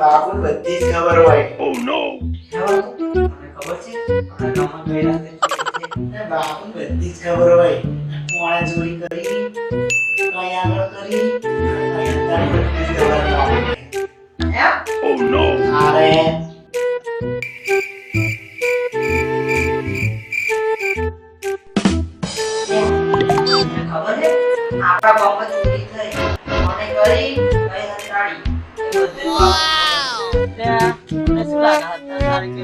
બાપુ બધી જ ખબર હોય બાપુ તમને ખબર છે. એ બધી જ ખબર હોય. કોણે ચોરી કરી કઈ આગળ કરી કઈ અંતાડી બધી જ ખબર હોય બાપુને. એમ? અરે ખબર છે? આપણા ગામમાં ચોરી થઈ કોને કરી કઈ હંતાડી બધું બાપુ મને શું હતા તારે કે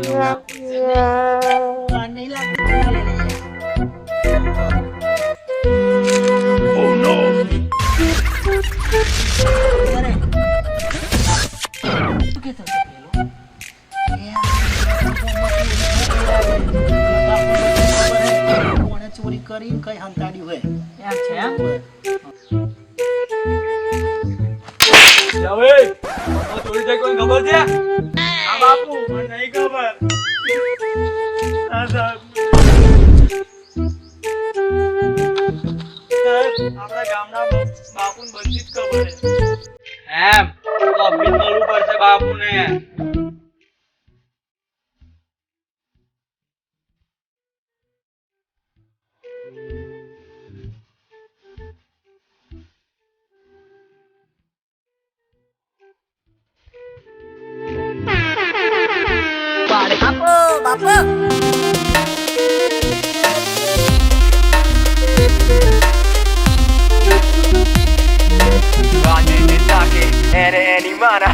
કોણે કરીને કઈ હંતાડી હોય. એમ છે એમ? હવે. ચોરી થઈ કોઈ ખબર છે? આ બાપુ મને નહીં ખબર. આ સાહેબ. સાહેબ આપણા ગામના બાપુને બધી જ ખબર છે. એમ તો અભિન મળવું પડશે બાપુને.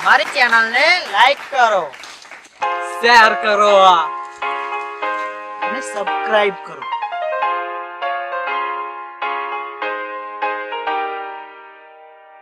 અમારી ચેનલ ને લાઈક કરો. શેર કરો અને સબસ્ક્રાઇબ કરો.